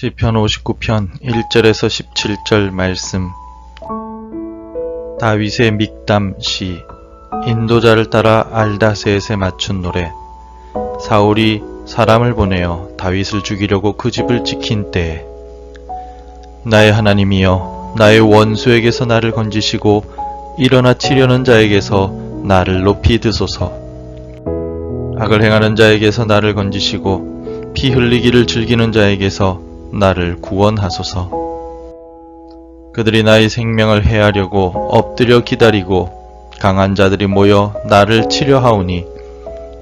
시편 59편 1절에서 17절 말씀. 다윗의 믹담 시 인도자를 따라 알다셋에 맞춘 노래. 사울이 사람을 보내어 다윗을 죽이려고 그 집을 지킨 때에 나의 하나님이여 나의 원수에게서 나를 건지시고 일어나 치려는 자에게서 나를 높이 드소서. 악을 행하는 자에게서 나를 건지시고 피 흘리기를 즐기는 자에게서 나를 구원하소서. 그들이 나의 생명을 해하려고 엎드려 기다리고 강한 자들이 모여 나를 치려하오니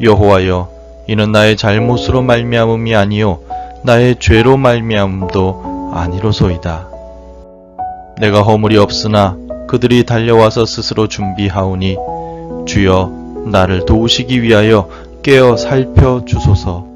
여호와여 이는 나의 잘못으로 말미암음이 아니요 나의 죄로 말미암음도 아니로소이다. 내가 허물이 없으나 그들이 달려와서 스스로 준비하오니 주여 나를 도우시기 위하여 깨어 살펴 주소서.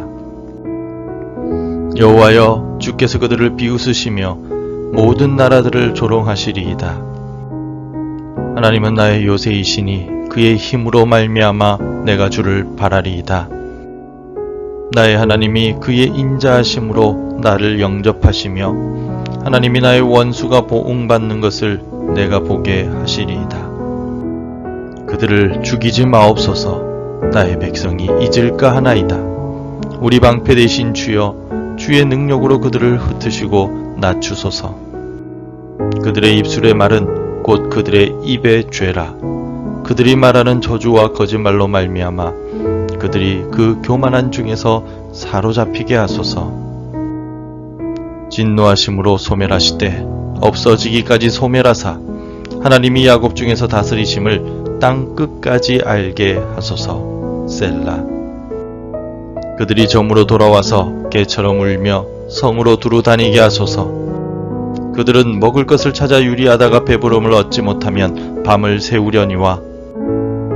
여호와여 주께서 그들을 비웃으시며 모든 나라들을 조롱하시리이다. 하나님은 나의 요새이시니 그의 힘으로 말미암아 내가 주를 바라리이다. 나의 하나님이 그의 인자하심으로 나를 영접하시며 하나님이 나의 원수가 보응받는 것을 내가 보게 하시리이다. 그들을 죽이지 마옵소서 나의 백성이 잊을까 하나이다. 우리 방패 되신 주여 주의 능력으로 그들을 흩으시고 낮추소서. 그들의 입술의 말은 곧 그들의 입의 죄라. 그들이 말하는 저주와 거짓말로 말미암아 그들이 그 교만한 중에서 사로잡히게 하소서. 진노하심으로 소멸하시되 없어지기까지 소멸하사 하나님이 야곱 중에서 다스리심을 땅 끝까지 알게 하소서. 셀라. 그들이 점으로 돌아와서 개처럼 울며 성으로 두루 다니게 하소서. 그들은 먹을 것을 찾아 유리하다가 배부름을 얻지 못하면 밤을 새우려니와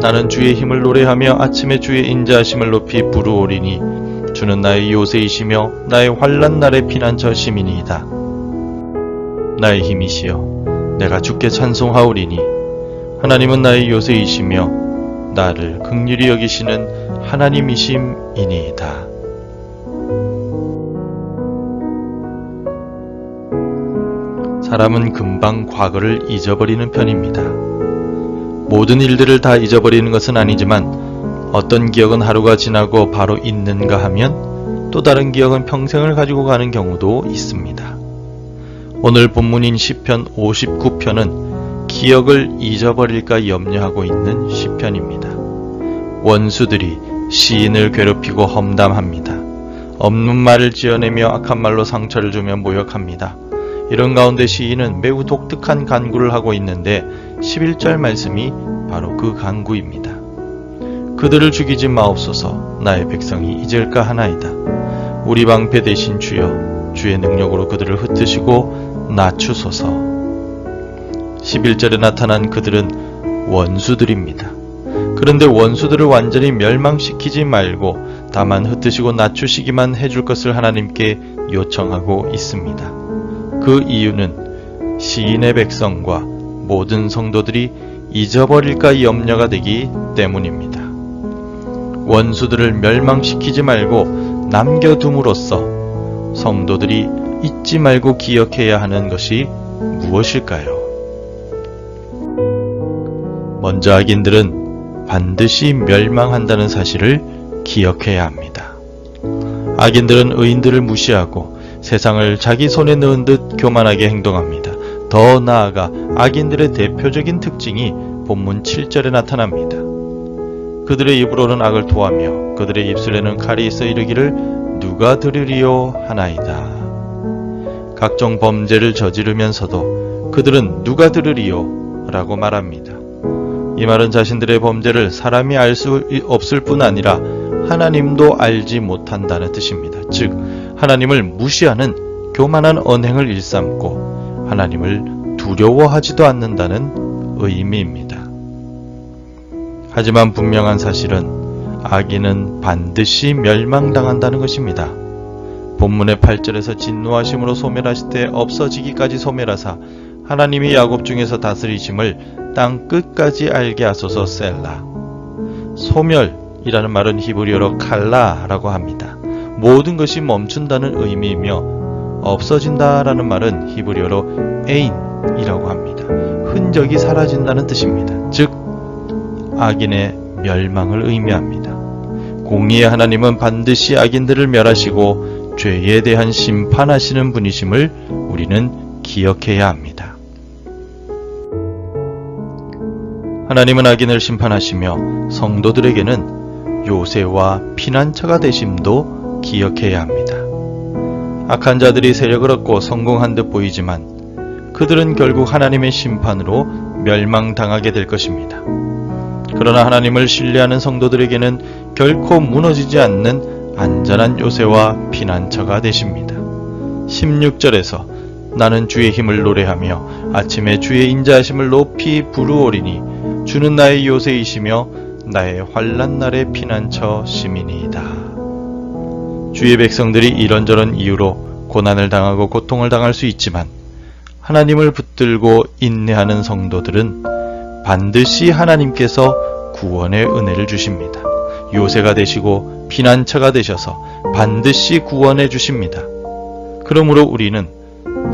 나는 주의 힘을 노래하며 아침에 주의 인자하심을 높이 부르오리니 주는 나의 요새이시며 나의 환란 날의 피난처 시민이이다. 나의 힘이시여 내가 주께 찬송하오리니 하나님은 나의 요새이시며 나를 극률히 여기시는 하나님이심이니이다. 사람은 금방 과거를 잊어버리는 편입니다. 모든 일들을 다 잊어버리는 것은 아니지만 어떤 기억은 하루가 지나고 바로 있는가 하면 또 다른 기억은 평생을 가지고 가는 경우도 있습니다. 오늘 본문인 시편 59편은 기억을 잊어버릴까 염려하고 있는 시편입니다. 원수들이 시인을 괴롭히고 험담합니다. 없는 말을 지어내며 악한 말로 상처를 주며 모욕합니다. 이런 가운데 시인은 매우 독특한 간구를 하고 있는데 11절 말씀이 바로 그 간구입니다. 그들을 죽이지 마옵소서 나의 백성이 잊을까 하나이다. 우리 방패 대신 주여 주의 능력으로 그들을 흩으시고 낮추소서. 11절에 나타난 그들은 원수들입니다. 그런데 원수들을 완전히 멸망시키지 말고 다만 흩으시고 낮추시기만 해줄 것을 하나님께 요청하고 있습니다. 그 이유는 시인의 백성과 모든 성도들이 잊어버릴까 염려가 되기 때문입니다. 원수들을 멸망시키지 말고 남겨둠으로써 성도들이 잊지 말고 기억해야 하는 것이 무엇일까요? 먼저 악인들은 반드시 멸망한다는 사실을 기억해야 합니다. 악인들은 의인들을 무시하고 세상을 자기 손에 넣은 듯 교만하게 행동합니다. 더 나아가 악인들의 대표적인 특징이 본문 7절에 나타납니다. 그들의 입으로는 악을 토하며 그들의 입술에는 칼이 있어 이르기를 누가 들으리요 하나이다. 각종 범죄를 저지르면서도 그들은 누가 들으리요 라고 말합니다. 이 말은 자신들의 범죄를 사람이 알 수 없을 뿐 아니라 하나님도 알지 못한다는 뜻입니다. 즉, 하나님을 무시하는 교만한 언행을 일삼고 하나님을 두려워하지도 않는다는 의미입니다. 하지만 분명한 사실은 악인은 반드시 멸망당한다는 것입니다. 본문의 8절에서 진노하심으로 소멸하실 때 없어지기까지 소멸하사 하나님이 야곱 중에서 다스리심을 땅 끝까지 알게 하소서 셀라. 소멸이라는 말은 히브리어로 칼라라고 합니다. 모든 것이 멈춘다는 의미이며 없어진다라는 말은 히브리어로 에인이라고 합니다. 흔적이 사라진다는 뜻입니다. 즉 악인의 멸망을 의미합니다. 공의의 하나님은 반드시 악인들을 멸하시고 죄에 대한 심판하시는 분이심을 우리는 기억해야 합니다. 하나님은 악인을 심판하시며 성도들에게는 요새와 피난처가 되심도 기억해야 합니다. 악한 자들이 세력을 얻고 성공한 듯 보이지만 그들은 결국 하나님의 심판으로 멸망당하게 될 것입니다. 그러나 하나님을 신뢰하는 성도들에게는 결코 무너지지 않는 안전한 요새와 피난처가 되십니다. 16절에서 나는 주의 힘을 노래하며 아침에 주의 인자하심을 높이 부르오리니 주는 나의 요새이시며 나의 환란 날의 피난처 시민이다. 주의 백성들이 이런저런 이유로 고난을 당하고 고통을 당할 수 있지만 하나님을 붙들고 인내하는 성도들은 반드시 하나님께서 구원의 은혜를 주십니다. 요새가 되시고 피난처가 되셔서 반드시 구원해 주십니다. 그러므로 우리는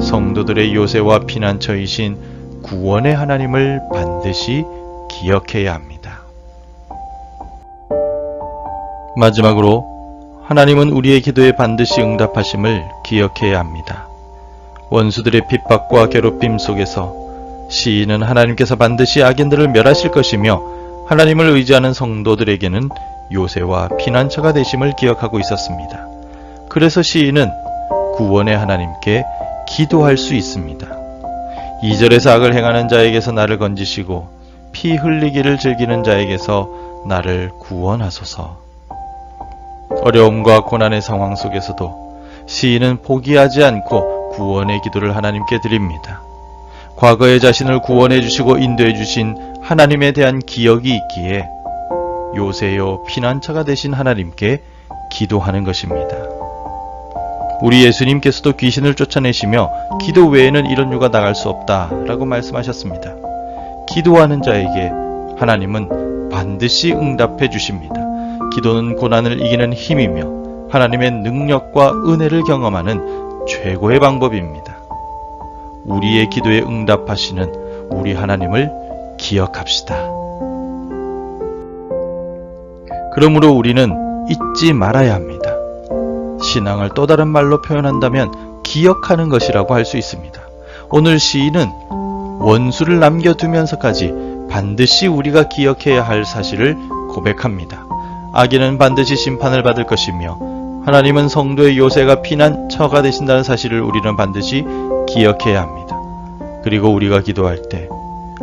성도들의 요새와 피난처이신 구원의 하나님을 반드시 기억해야 합니다. 마지막으로 하나님은 우리의 기도에 반드시 응답하심을 기억해야 합니다. 원수들의 핍박과 괴롭힘 속에서 시인은 하나님께서 반드시 악인들을 멸하실 것이며 하나님을 의지하는 성도들에게는 요새와 피난처가 되심을 기억하고 있었습니다. 그래서 시인은 구원의 하나님께 기도할 수 있습니다. 2절에서 악을 행하는 자에게서 나를 건지시고 피 흘리기를 즐기는 자에게서 나를 구원하소서. 어려움과 고난의 상황 속에서도 시인은 포기하지 않고 구원의 기도를 하나님께 드립니다. 과거의 자신을 구원해 주시고 인도해 주신 하나님에 대한 기억이 있기에 요새요 피난처가 되신 하나님께 기도하는 것입니다. 우리 예수님께서도 귀신을 쫓아내시며 기도 외에는 이런 유가 나갈 수 없다라고 말씀하셨습니다. 기도하는 자에게 하나님은 반드시 응답해 주십니다. 기도는 고난을 이기는 힘이며 하나님의 능력과 은혜를 경험하는 최고의 방법입니다. 우리의 기도에 응답하시는 우리 하나님을 기억합시다. 그러므로 우리는 잊지 말아야 합니다. 신앙을 또 다른 말로 표현한다면 기억하는 것이라고 할 수 있습니다. 오늘 시인은 원수를 남겨두면서까지 반드시 우리가 기억해야 할 사실을 고백합니다. 악인은 반드시 심판을 받을 것이며 하나님은 성도의 요새가 피난처가 되신다는 사실을 우리는 반드시 기억해야 합니다. 그리고 우리가 기도할 때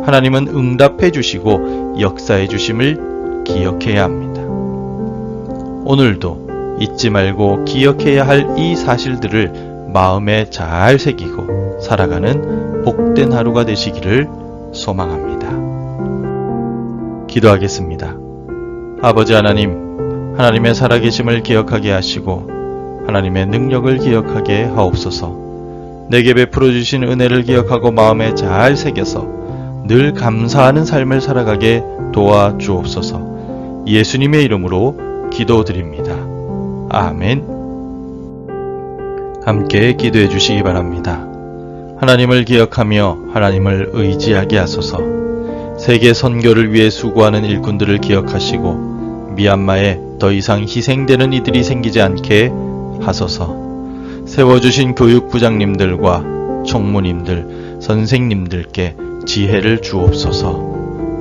하나님은 응답해 주시고 역사해 주심을 기억해야 합니다. 오늘도 잊지 말고 기억해야 할 이 사실들을 마음에 잘 새기고 살아가는 복된 하루가 되시기를 소망합니다. 기도하겠습니다. 아버지 하나님, 하나님의 살아계심을 기억하게 하시고 하나님의 능력을 기억하게 하옵소서. 내게 베풀어 주신 은혜를 기억하고 마음에 잘 새겨서 늘 감사하는 삶을 살아가게 도와 주옵소서. 예수님의 이름으로 기도드립니다. 아멘. 함께 기도해 주시기 바랍니다. 하나님을 기억하며 하나님을 의지하게 하소서. 세계 선교를 위해 수고하는 일꾼들을 기억하시고 미얀마에 더 이상 희생되는 이들이 생기지 않게 하소서. 세워주신 교육부장님들과 총무님들, 선생님들께 지혜를 주옵소서.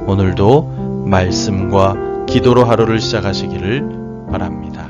오늘도 말씀과 기도로 하루를 시작하시기를 바랍니다.